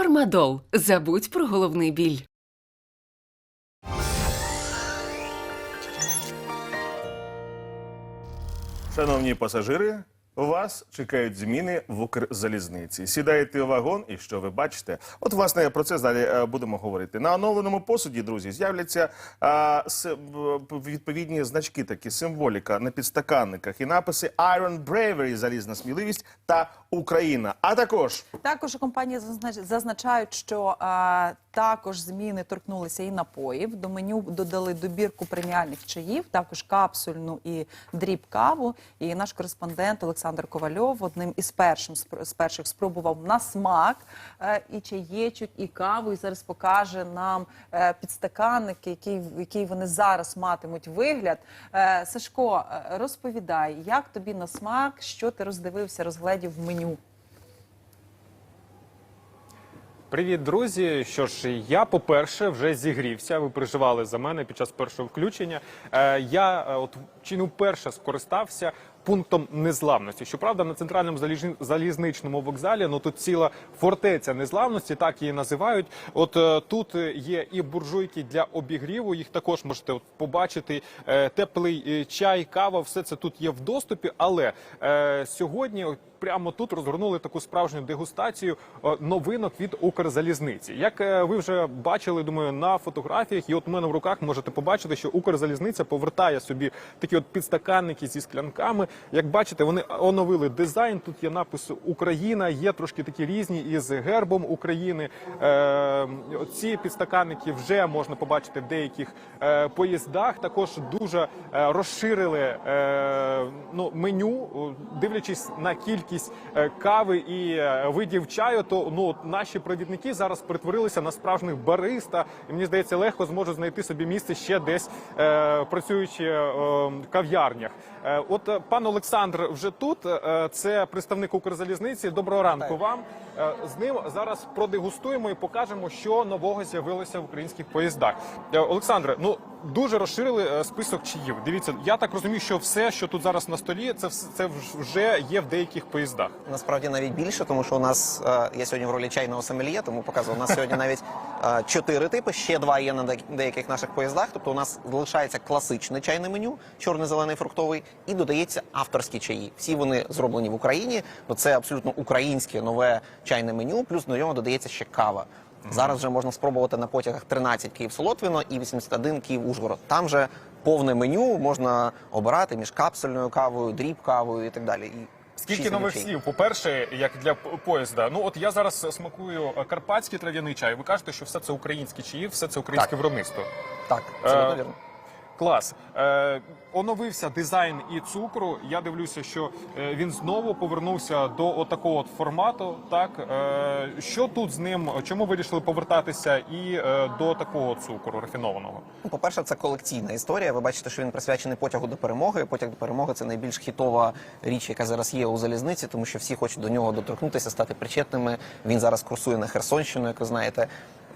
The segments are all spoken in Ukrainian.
Фармадол. Забудь про головний біль. Шановні пасажири, вас чекають зміни в Укрзалізниці. Сідаєте у вагон, і що ви бачите? От, власне, про це далі е, будемо говорити. На оновленому посуді, друзі, з'являться а, відповідні значки, такі символіка на підстаканниках і написи Iron Bravery, залізна сміливість та Україна. А також Також у компанії зазнач- зазначають, що також зміни торкнулися і напоїв. До меню додали добірку преміальних чаїв, також капсульну і дріб каву. І наш кореспондент Олександр Ковальов одним із першим з перших спробував на смак е, і чаєчок, і каву. І зараз покаже нам е, підстаканники, який, який вони зараз матимуть вигляд. Е, Сашко, розповідай, як тобі на смак, що ти роздивився, розгледів в меню. Привіт, друзі. Що ж, я, по-перше, вже зігрівся. Ви переживали за мене під час першого включення. Е, я е, от чи не вперше скористався пунктом незламності. Щоправда, на центральному залізничному вокзалі ну тут ціла фортеця незламності, так її називають. От е, тут е, є і буржуйки для обігріву. Їх також можете от побачити. Е, теплий чай, кава, все це тут є в доступі. Але е, сьогодні. Прямо тут розгорнули таку справжню дегустацію новинок від Укрзалізниці. Як ви вже бачили, думаю, на фотографіях, і от у мене в руках можете побачити, що Укрзалізниця повертає собі такі от підстаканники зі склянками. Як бачите, вони оновили дизайн. Тут є напис Україна, є трошки такі різні із гербом України. Е, ці підстаканники вже можна побачити в деяких е, поїздах. Також дуже е, розширили ну, меню, дивлячись на кількість кави і видів чаю, то ну наші провідники зараз перетворилися на справжніх бариста, і мені здається, легко зможуть знайти собі місце ще десь працюючи в кав'ярнях. От е, пан Олександр вже тут. Е, це представник Укрзалізниці. Доброго ранку вам. Е, з ним зараз продегустуємо і покажемо, що нового з'явилося в українських поїздах. Е, Олександре, ну дуже розширили список чаїв. Дивіться, я так розумію, що все, що тут зараз на столі, це це вже є в деяких поїздах. Насправді навіть більше, тому що у нас я сьогодні в ролі чайного сомельє, тому показував. У нас сьогодні навіть чотири типи, ще два є на деяк- деяких наших поїздах. Тобто у нас залишається класичне чайне меню, чорний, зелений, фруктовий, і додається авторські чаї. Всі вони зроблені в Україні, бо це абсолютно українське нове чайне меню. Плюс до нього додається ще кава. Зараз вже можна спробувати на потягах 13 Київ Солотвіно і 81 Київ Ужгород. Там же повне меню можна обирати між капсульною кавою, дріб кавою і так далі. Скільки нових слів? По-перше, як для поїзда. Ну от я зараз смакую е, карпатський трав'яний чай. Ви кажете, що все це українські чаї, все це українське Так. виробництво. Так, це Е, вірно. Клас. Е, оновився дизайн і цукру. Я дивлюся, що е, він знову повернувся до отакого от формату. Так е, що тут з ним? Чому вирішили повертатися і е, до такого цукру рафінованого? Ну, По-перше, це колекційна історія. Ви бачите, що він присвячений потягу до перемоги. Потяг до перемоги це найбільш хітова річ, яка зараз є у залізниці, тому що всі хочуть до нього доторкнутися, стати причетними. Він зараз курсує на Херсонщину, як ви знаєте.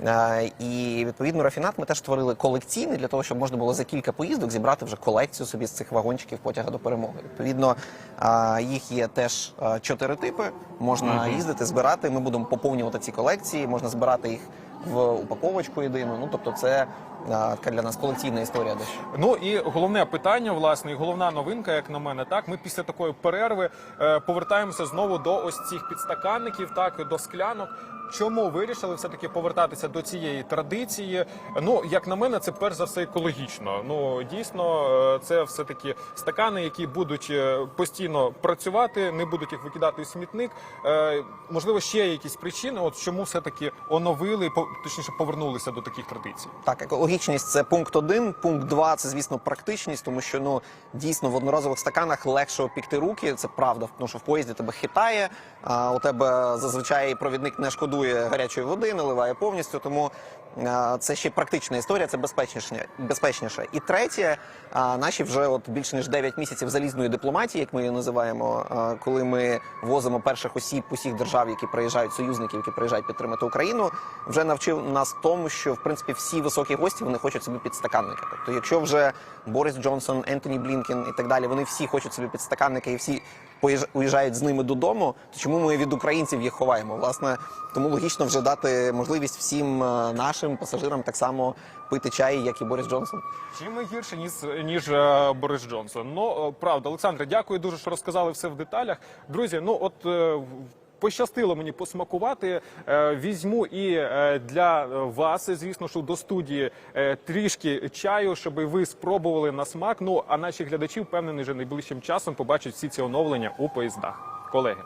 Е, І відповідно рафінат ми теж створили колекційний для того, щоб можна було за кілька поїздок зібрати вже колекцію собі з цих вагончиків потяга до перемоги. Відповідно, е, їх є теж е, чотири типи. Можна їздити, збирати. Ми будемо поповнювати ці колекції. Можна збирати їх в упаковочку єдину. Ну тобто, це така для нас колекційна історія дещо. Ну і головне питання, власне, і головна новинка, як на мене, так ми після такої перерви е, повертаємося знову до ось цих підстаканників, так до склянок. Чому вирішили все таки повертатися до цієї традиції? Ну як на мене, це перш за все екологічно. Ну дійсно, е, це все таки стакани, які будуть е, постійно працювати, не будуть їх викидати у смітник. Е, Можливо, ще є якісь причини. От чому все таки оновили, точніше повернулися до таких традицій. Так, екологічність це пункт один. Пункт два це звісно практичність, тому що ну дійсно в одноразових стаканах легше опікти руки. Це правда, тому що в поїзді тебе хитає. А у тебе зазвичай провідник не шкодує гарячої води, наливає повністю. Тому Це ще практична історія, це безпечніше. безпечніше. І третє, наші вже от більш ніж 9 місяців залізної дипломатії, як ми її називаємо, коли ми возимо перших осіб усіх держав, які приїжджають, союзників, які приїжджають підтримати Україну, вже навчив нас тому, що в принципі всі високі гості вони хочуть собі підстаканники. Тобто, якщо вже Борис Джонсон, Ентоні Блінкен і так далі, вони всі хочуть собі підстаканники і всі уїжджають з ними додому, то чому ми від українців їх ховаємо? Власне, тому логічно вже дати можливість всім е, нашим пасажирам так само пити чай, як і Борис Джонсон. Чим ми гірше, ніж, ніж е, Борис Джонсон. Ну, е, правда, Олександре, дякую дуже, що розказали все в деталях. Друзі, ну от. Пощастило мені посмакувати. Е, Візьму і е, для вас, звісно, що до студії е, трішки чаю, щоб ви спробували на смак. Ну а наші глядачі впевнені, вже найближчим часом побачать всі ці оновлення у поїздах. Колеги.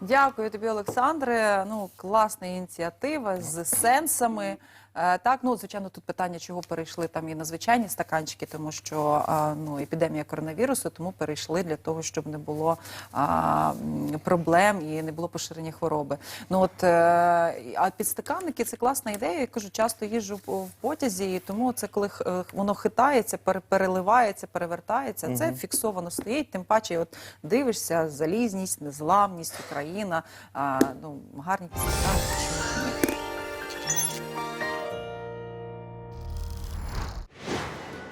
Дякую тобі, Олександре. Ну, класна ініціатива з сенсами. Е, Так, ну звичайно, тут питання, чого перейшли там і на звичайні стаканчики, тому що ну епідемія коронавірусу, тому перейшли для того, щоб не було а, проблем і не було поширення хвороби. Ну от е, а підстаканники це класна ідея. Я кажу, часто їжджу в потязі, і тому це коли е, воно хитається, пере- переливається, перевертається. Це фіксовано стоїть. Тим паче, от дивишся, залізність, незламність, Україна. А, ну гарні підстаканники.